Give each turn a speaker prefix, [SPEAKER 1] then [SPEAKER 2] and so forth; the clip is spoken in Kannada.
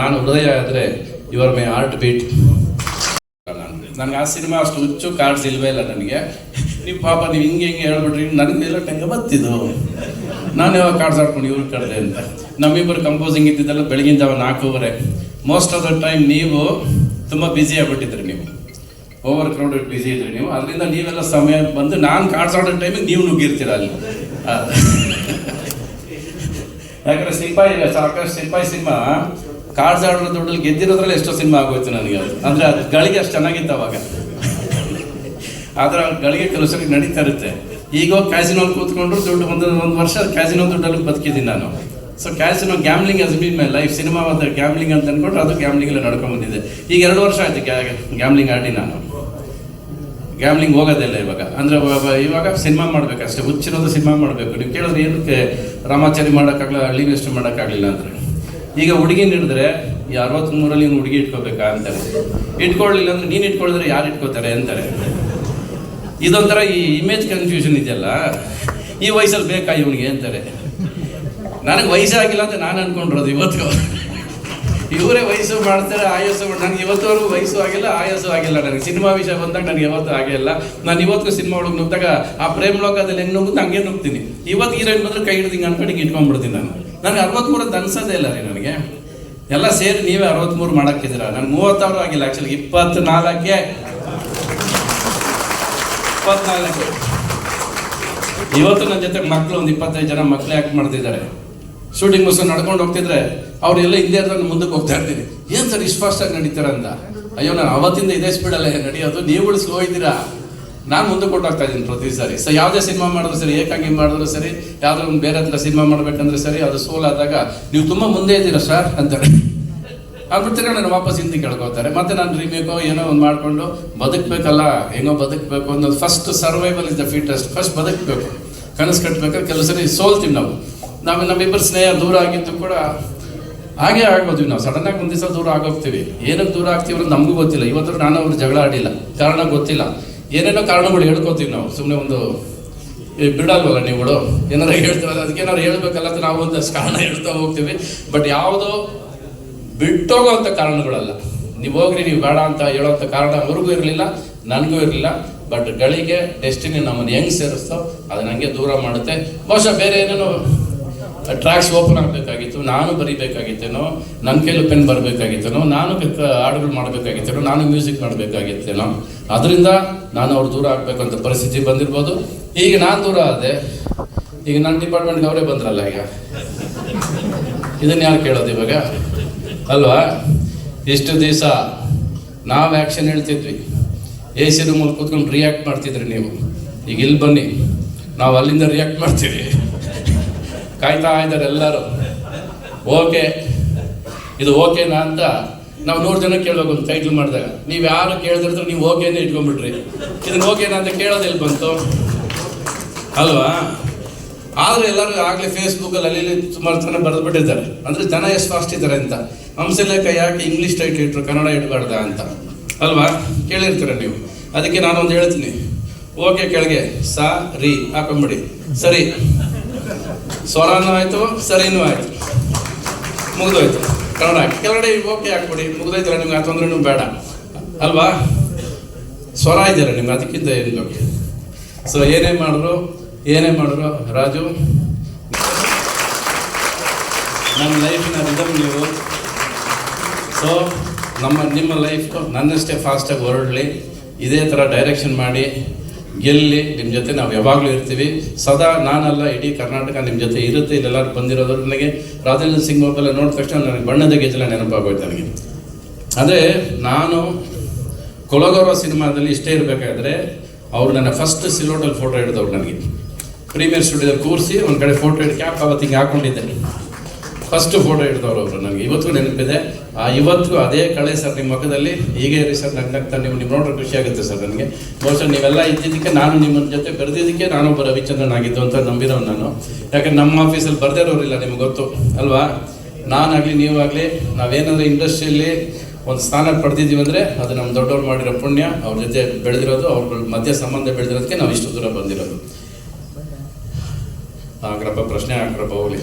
[SPEAKER 1] ನಾನು ಹೃದಯ ಆದರೆ ಯುವರ್ ಮೈ ಆರ್ಟ್ ಬೀಟ್ ನನಗೆ ಆ ಸಿನಿಮಾ ಅಷ್ಟು ಹುಚ್ಚು ಕಾರ್ಡ್ಸ್ ಇಲ್ವೇ ಇಲ್ಲ ನನಗೆ. ನೀವು ಪಾಪ ನೀವು ಹಿಂಗೆ ಹಿಂಗೆ ಹೇಳ್ಬಿಟ್ರಿ, ನನಗೆಲ್ಲ ಟೆಂಗ ಬತ್ತಿದ್ದು ನಾನು ಯಾವಾಗ ಕಾರ್ಡ್ಸ್ ಆಡ್ಕೊಂಡು ಇವ್ರ ಕಡೆ ಅಂತ. ನಮ್ಮಿಬ್ಬರು ಕಂಪೋಸಿಂಗ್ ಇದ್ದಿದ್ದೆಲ್ಲ ಬೆಳಗಿನ ಜಾವ ನಾಲ್ಕೂವರೆ. ಮೋಸ್ಟ್ ಆಫ್ ದ ಟೈಮ್ ನೀವು ತುಂಬ ಬ್ಯುಸಿ ಆಗ್ಬಿಟ್ಟಿದ್ರಿ ನೀವು. ಓವರ್ ಕ್ರೌಡೆಡ್ ಬ್ಯುಸಿ ಇದ್ರಿ ನೀವು. ಅದರಿಂದ ನೀವೆಲ್ಲ ಸಮಯ ಬಂದು ನಾನು ಕಾರ್ಡ್ಸ್ ಆಡೋ ಟೈಮಿಗೆ ನೀವು ನುಗ್ಗಿರ್ತೀರ ಅಲ್ಲಿ. ಯಾಕಂದರೆ ಸಿಪಾಯಿ, ಸಾಕಷ್ಟು ಸಿಪಾಯಿ ಸಿನಿಮಾ ಕಾರ್ಡ್ಸ್ ಆಡೋ ದುಡ್ಡಲ್ಲಿ ಗೆದ್ದಿರೋದ್ರಲ್ಲಿ ಎಷ್ಟೋ ಸಿನಿಮಾ ಆಗೋಯ್ತು ನನಗೆ ಅದು. ಅಂದ್ರೆ ಅದು ಗಳಿಗೆ ಅಷ್ಟು ಚೆನ್ನಾಗಿತ್ತು ಅವಾಗ. ಆದರೆ ಗಳಿಗೆ ಕೆಲವು ಸರಿ ನಡೀತಾ ಇರುತ್ತೆ. ಈಗ ಕ್ಯಾಸಿನೋಲ್ ಕೂತ್ಕೊಂಡ್ರು ದುಡ್ಡು ಒಂದು ಒಂದು ವರ್ಷ ಕ್ಯಾಸಿನೋ ದುಡ್ಡಲ್ಲಿ ಬದುಕಿದ್ದೀನಿ ನಾನು. So casino gambling has been my life cinema ಮತ್ತು ಗ್ಯಾಮ್ಲಿಂಗ್ ಅಂತ ಅಂದ್ಕೊಂಡ್ರೆ ಅದು ಗ್ಯಾಮ್ಲಿಂಗ್ ನಡ್ಕೊಂಡ್ ಬಂದಿದೆ. ಈಗ ಎರಡು ವರ್ಷ ಆಯ್ತು ಗ್ಯಾಮ್ಲಿಂಗ್ ಆಡಿ ನಾನು. ಗ್ಯಾಮ್ಲಿಂಗ್ ಹೋಗೋದಿಲ್ಲ ಇವಾಗ. ಅಂದ್ರೆ ಇವಾಗ ಸಿನಿಮಾ ಮಾಡ್ಬೇಕು ಅಷ್ಟೇ ಹುಚ್ಚಿರೋದು ಸಿನಿಮಾ ಮಾಡಬೇಕು. ನೀವು ಕೇಳಿದ್ರೆ ಏನಕ್ಕೆ ರಾಮಾಚಾರಿ ಮಾಡೋಕ್ಕಾಗಲ್ಲ ವೆಸ್ಟ್ ಮಾಡೋಕ್ಕಾಗಲಿಲ್ಲ ಅಂದ್ರೆ. ಈಗ ಹುಡುಗಿ ಹಿಡಿದ್ರೆ ಈ ಅರವತ್ತ್ಮೂರಲ್ಲಿ ನೀನು ಹುಡುಗಿ ಇಟ್ಕೋಬೇಕಾ ಅಂತಾರೆ. ಇಟ್ಕೊಳ್ಳಿಲ್ಲ ಅಂದ್ರೆ ನೀನು ಇಟ್ಕೊಳಿದ್ರೆ ಯಾರು ಇಟ್ಕೋತಾರೆ ಅಂತಾರೆ. ಇದೊಂಥರ ಈ ಇಮೇಜ್ ಕನ್ಫ್ಯೂಷನ್ ಇದೆಯಲ್ಲ? ಈ ವಯಸ್ಸಲ್ಲಿ ಬೇಕಾ ಇವನಿಗೆ ಅಂತಾರೆ. ನನಗೆ ವಯಸ್ಸಾಗಿಲ್ಲ ಅಂತ ನಾನು ಅನ್ಕೊಂಡಿರೋದು ಇವತ್ತು. ಇವರೇ ವಯಸ್ಸು ಮಾಡ್ತಾರೆ ಆಯಸ್ಸು ನನಗೆ ಇವತ್ತವರೆಗೂ ವಯಸ್ಸು ಆಗಿಲ್ಲ ಆಯಸ್ಸು ಆಗಿಲ್ಲ ನನಗೆ. ಸಿನಿಮಾ ವಿಷಯ ಬಂದಾಗ ನನಗೆ ಇವತ್ತು ಆಗೇ ಇಲ್ಲ. ನಾನು ಇವತ್ತು ಸಿನಿಮಾ ಒಳಗೆ ನುಗ್ದಾಗ ಆ ಪ್ರೇಮ್ ಲೋಕದಲ್ಲಿ ಹೆಂಗೆ ನುಗ್ಗುತ್ತೆ ಹಂಗೆ ನುಗ್ತೀನಿ. ಇವತ್ತು ಹೀರೋಯಿನ್ ಬಂದ್ರೆ ಕೈ ಹಿಡ್ದು ಹಿಂಗೆ ಅನ್ಕೊಂಡು ಹಿಂಗೆ ಇಟ್ಕೊಂಡ್ಬಿಡ್ತೀನಿ ನಾನು. ನನಗೆ ಅರವತ್ತ್ಮೂರು ಅಂತ ಅನ್ಸೋದೇ ಇಲ್ಲ ರೀ ನನಗೆ. ಎಲ್ಲ ಸೇರಿ ನೀವೇ ಅರವತ್ತ್ಮೂರು ಮಾಡಕ್ಕಿದ್ದೀರಾ? ನಾನು ಮೂವತ್ತಾರು ಆಗಿಲ್ಲ ಆ್ಯಕ್ಚುಲಿ ಇಪ್ಪತ್ತು ನಾಲ್ಕೇ ಇಪ್ಪತ್ನಾಲ್ಕು. ಇವತ್ತು ನನ್ನ ಜೊತೆ ಮಕ್ಕಳು ಒಂದು ಇಪ್ಪತ್ತೈದು ಜನ ಮಕ್ಕಳು ಆ್ಯಕ್ಟ್ ಮಾಡ್ತಿದ್ದಾರೆ. ಶೂಟಿಂಗ್ ಮುಗಿಸ್ ನಡ್ಕೊಂಡು ಹೋಗ್ತಿದ್ರೆ ಅವರೆಲ್ಲ ಹಿಂದೆ ನಾನು ಮುಂದಕ್ಕೆ ಹೋಗ್ತಾ ಇರ್ತೀನಿ. ಏನು ಸರ್ ಇಷ್ಟು ಫಾಸ್ಟಾಗಿ ನಡೀತಾರ ಅಯ್ಯೋ, ನಾನು ಅವತ್ತಿಂದ ಇದೇ ಸ್ಪೀಡಲ್ಲೇ ನಡೆಯೋದು. ನೀವುಗಳು ಸ್ಲೋ ಇದ್ದೀರಾ? ನಾನು ಮುಂದೆ ಕೊಟ್ಟೋಗ್ತಾ ಇದ್ದೀನಿ ಪ್ರತಿ ಸಾರಿ. ಸೊ ಯಾವುದೇ ಸಿನಿಮಾ ಮಾಡಿದ್ರು ಸರಿ, ಏಕಾಂಗಿ ಮಾಡಿದ್ರು ಸರಿ ಯಾವುದೋ ಒಂದು ಬೇರೆ ಹತ್ರ ಸಿನಿಮಾ ಮಾಡಬೇಕಂದ್ರೆ ಸರಿ, ಅದು ಸೋಲಾದಾಗ ನೀವು ತುಂಬ ಮುಂದೆ ಇದ್ದೀರಾ ಸರ್ ಅಂತಾರೆ ಆಗ್ಬಿಡ್ತೀರ ನಾನು ವಾಪಸ್ ಹಿಂದೆ ಕೇಳ್ಕೊತಾರೆ ಮತ್ತೆ ನಾನು ರಿಮೇಕೋ ಏನೋ ಒಂದು ಮಾಡಿಕೊಂಡು ಬದುಕಬೇಕಲ್ಲ, ಹೆಂಗೋ ಬದುಕಬೇಕು ಅನ್ನೋದು first survival is the fittest first ಬದುಕಬೇಕು. ಕನಸು ಕಟ್ಟಬೇಕಾದ್ರೆ ಕೆಲವು ಸರಿ ಸೋಲ್ತೀವಿ ನಾವು. ನಾವು ನಮ್ಮಿಬ್ಬರು ಸ್ನೇಹ ದೂರ ಆಗಿದ್ದು ಕೂಡ ಹಾಗೆ ಆಗೋದ್ವಿ ನಾವು. ಸಡನ್ ಆಗಿ ಒಂದು ದಿವಸ ದೂರ ಆಗೋಗ್ತೀವಿ. ಏನಕ್ಕೆ ದೂರ ಆಗ್ತೀವಿ ಅನ್ನೋದು ನಮಗೂ ಗೊತ್ತಿಲ್ಲ. ಇವತ್ತು ನಾನು ಅವ್ರು ಜಗಳ ಆಡಿಲ್ಲ. ಕಾರಣ ಗೊತ್ತಿಲ್ಲ. ಏನೇನೋ ಕಾರಣಗಳು ಹೇಳ್ಕೊತೀವಿ ನಾವು. ಸುಮ್ಮನೆ ಒಂದು ಬಿಡಲ್ವಲ್ಲ ನೀವುಗಳು? ಏನಾರು ಹೇಳ್ತೀವಲ್ಲ? ಅದಕ್ಕೆ ಏನಾರು ಹೇಳ್ಬೇಕಲ್ಲ ಅಂತ ನಾವು ಒಂದಷ್ಟು ಕಾರಣ ಹೇಳ್ತಾ ಹೋಗ್ತೀವಿ. ಬಟ್ ಯಾವುದೋ ಬಿಟ್ಟೋಗೋಂಥ ಕಾರಣಗಳಲ್ಲ. ನೀವು ಹೋಗ್ರಿ, ನೀವು ಬೇಡ ಅಂತ ಹೇಳೋಂಥ ಕಾರಣ ಅವ್ರಿಗೂ ಇರಲಿಲ್ಲ, ನನಗೂ ಇರಲಿಲ್ಲ. ಬಟ್ ಗಳಿಗೆ, ಡೆಸ್ಟಿನಿ ನಮ್ಮನ್ನು ಹೆಂಗೆ ಸೇರಿಸ್ತೋ ಅದು ನನಗೆ ದೂರ ಮಾಡುತ್ತೆ. ಬಹುಶಃ ಬೇರೆ ಏನೇನೋ ಟ್ರ್ಯಾಕ್ಸ್ ಓಪನ್ ಆಗಬೇಕಾಗಿತ್ತು, ನಾನು ಬರೀಬೇಕಾಗಿತ್ತೇನೋ ನನ್ನ ಕೈಲಿ ಪೆನ್ ಬರಬೇಕಾಗಿತ್ತೇನೋ, ನಾನು ಹಾಡುಗಳು ಮಾಡಬೇಕಾಗಿತ್ತೇನೋ, ನಾನು ಮ್ಯೂಸಿಕ್ ಮಾಡಬೇಕಾಗಿತ್ತೇನೋ. ಅದರಿಂದ ನಾನು ಅವ್ರು ದೂರ ಆಗಬೇಕಂತ ಪರಿಸ್ಥಿತಿ ಬಂದಿರ್ಬೋದು. ಈಗ ನಾನು ದೂರ ಆದೆ, ಈಗ ನನ್ನ ಡಿಪಾರ್ಟ್ಮೆಂಟ್ಗೆ ಅವರೇ ಬಂದ್ರಲ್ಲ ಈಗ. ಇದನ್ನು ಯಾರು ಕೇಳೋದು ಇವಾಗ? ಅಲ್ವಾ? ಇಷ್ಟು ದಿವಸ ನಾವು ಆ್ಯಕ್ಷನ್ ಹೇಳ್ತಿದ್ವಿ. ಎ ಸಿ ರೂಮಲ್ಲಿ ಕೂತ್ಕೊಂಡು ರಿಯಾಕ್ಟ್ ಮಾಡ್ತಿದ್ರಿ ನೀವು. ಈಗ ಇಲ್ಲಿ ಬನ್ನಿ. ನಾವು ಅಲ್ಲಿಂದ ರಿಯಾಕ್ಟ್ ಮಾಡ್ತೀವಿ. ಕಾಯ್ತಾ ಇದ್ದಾರೆ ಎಲ್ಲರೂ. ಓಕೆ. ಇದು ಓಕೆನಾ ಅಂತ ನಾವು ನೂರು ಜನ ಕೇಳ್ಬೇಕು ಒಂದು ಟೈಟ್ಲ್ ಮಾಡಿದಾಗ. ನೀವು ಯಾರು ಕೇಳಿದ್ರೆ ನೀವು ಓಕೆನೇ ಇಟ್ಕೊಂಡ್ಬಿಟ್ರಿ. ಇದನ್ನ ಓಕೆನಾ ಅಂತ ಕೇಳೋದು ಎಲ್ಲಿ ಬಂತು? ಅಲ್ವಾ? ಆದ್ರೆ ಎಲ್ಲರೂ ಆಗಲೇ ಫೇಸ್ಬುಕ್ಕಲ್ಲಿ ಅಲ್ಲಿ ಸುಮಾರು ಜನ ಬರೆದ್ಬಿಟ್ಟಿದ್ದಾರೆ. ಅಂದ್ರೆ ಜನ ಎಷ್ಟು ಫಾಸ್ಟ್ ಇದ್ದಾರೆ ಅಂತ. ಹಂಸಲೇಖ ಯಾಕೆ ಇಂಗ್ಲೀಷ್ ಟೈಟ್ ಇಟ್ರು, ಕನ್ನಡ ಇಡಬಾರ್ದ ಅಂತ. ಅಲ್ವಾ? ಕೇಳಿರ್ತೀರ ನೀವು. ಅದಕ್ಕೆ ನಾನೊಂದು ಹೇಳ್ತೀನಿ. ಓಕೆ ಕೆಳಗೆ, ಸಾ, ರೀ ಹಾಕೊಂಬಿಡಿ ಸರಿ. ಸ್ವರನೂ ಆಯ್ತು, ಸರಿನೂ ಆಯ್ತು. ಮುಗಿದೋಯ್ತು. ಕನ್ನಡ ಕೆಳಗಡೆ ಓಕೆ ಹಾಕ್ಬಿಡಿ. ಮುಗಿದೋಯ್ತಲ್ಲ ನಿಮ್ಗೆ ಆ ತೊಂದ್ರೆನೂ ಬೇಡ. ಅಲ್ವಾ? ಸ್ವರ ಇದ್ದಾರೆ ನಿಮ್ಗೆ, ಅದಕ್ಕಿಂತ ಏನು ಸೊ ಏನೇ ಮಾಡಿದ್ರು ಏನೇ ಮಾಡಿದ್ರು, ರಾಜು ನನ್ನ ಲೈಫಿನ ರಿದಮ್ ನೀವು. ಸೊ ನಮ್ಮ, ನಿಮ್ಮ ಲೈಫ್ ನನ್ನಷ್ಟೇ ಫಾಸ್ಟಾಗಿ ಹೊರಡಲಿ. ಇದೇ ಥರ ಡೈರೆಕ್ಷನ್ ಮಾಡಿ. ಗೆಲ್ಲಿ ನಿಮ್ಮ ಜೊತೆ ನಾವು ಯಾವಾಗಲೂ ಇರ್ತೀವಿ. ಸದಾ ನಾನಲ್ಲ ಇಡೀ ಕರ್ನಾಟಕ ನಿಮ್ಮ ಜೊತೆ ಇರುತ್ತೆ. ಇಲ್ಲೆಲ್ಲರೂ ಬಂದಿರೋದು ನನಗೆ ರಾಜೇಂದ್ರ ಸಿಂಗ್ ಬಾಬೆಲ್ಲ ನೋಡಿದ ತಕ್ಷಣ ನನಗೆ ಬಣ್ಣದ ಗೆಜಲ ನೆನಪಾಗೋಯ್ತು ನನಗೆ. ಅಂದರೆ ನಾನು ಕೊಲಗೌರವ ಸಿನಿಮಾದಲ್ಲಿ ಇಷ್ಟೇ ಇರಬೇಕಾದ್ರೆ ಅವರು ನನ್ನ ಫಸ್ಟ್ ಸಿಲೋಟಲ್ಲಿ ಫೋಟೋ ಹಿಡಿದವ್ರು ನನಗೆ. ಪ್ರೀಮಿಯರ್ ಸ್ಟುಡಿಯೋದಲ್ಲಿ ಕೂರಿಸಿ ಒಂದು ಕಡೆ ಫೋಟೋ ಹಿಡಿದು ಕ್ಯಾಪ್ ಅವತ್ತು ಹಿಂಗೆ ಫಸ್ಟ್ ಫೋಟೋ ಹಿಡಿದವ್ರು ಅವರು. ನನಗೆ ಇವತ್ತು ನೆನಪಿದೆ. ಆ, ಇವತ್ತು ಅದೇ ಕಳೆ ಸರ್ ನಿಮ್ಮ ಮುಖದಲ್ಲಿ ಹೀಗೆ ಇರಿ ಸರ್ ನಗ್ನಗ್ತಾ ನಗ್ತಾ ನೀವು ನಿಮ್ಮ ನೋಡ್ರೆ ಖುಷಿ ಆಗುತ್ತೆ ಸರ್ ನನಗೆ. ಬಹುಶಃ ನೀವೆಲ್ಲ ಇದ್ದಿದ್ದಕ್ಕೆ ನಾನು ನಿಮ್ಮ ಜೊತೆ ಬರೆದಿದ್ದಕ್ಕೆ ನಾನೊಬ್ಬ ರವಿಚಂದ್ರನ್ ಆಗಿದ್ದು ಅಂತ ನಂಬಿರೋ ನಾನು. ಯಾಕಂದ್ರೆ ನಮ್ಮ ಆಫೀಸಲ್ಲಿ ಬರ್ದಿರೋರಿಲ್ಲ ನಿಮ್ಗೆ ಗೊತ್ತು. ಅಲ್ವಾ? ನಾನಾಗಲಿ, ನೀವಾಗಲಿ, ನಾವೇನಾದ್ರೂ ಇಂಡಸ್ಟ್ರಿಯಲ್ಲಿ ಒಂದು ಸ್ಥಾನ ಪಡೆದಿದ್ದೀವಿ ಅಂದರೆ ಅದು ನಮ್ಮ ದೊಡ್ಡವ್ರು ಮಾಡಿರೋ ಪುಣ್ಯ. ಅವ್ರ ಜೊತೆ ಬೆಳೆದಿರೋದು ಅವ್ರ ಮಧ್ಯೆ ಸಂಬಂಧ ಬೆಳೆದಿರೋದಕ್ಕೆ ನಾವು ಇಷ್ಟು ದೂರ ಬಂದಿರೋದು. ಆಗ್ರಪ್ಪ ಪ್ರಶ್ನೆ ಆಗ್ರಪ್ಪ ಹೋಗ್ಲಿ.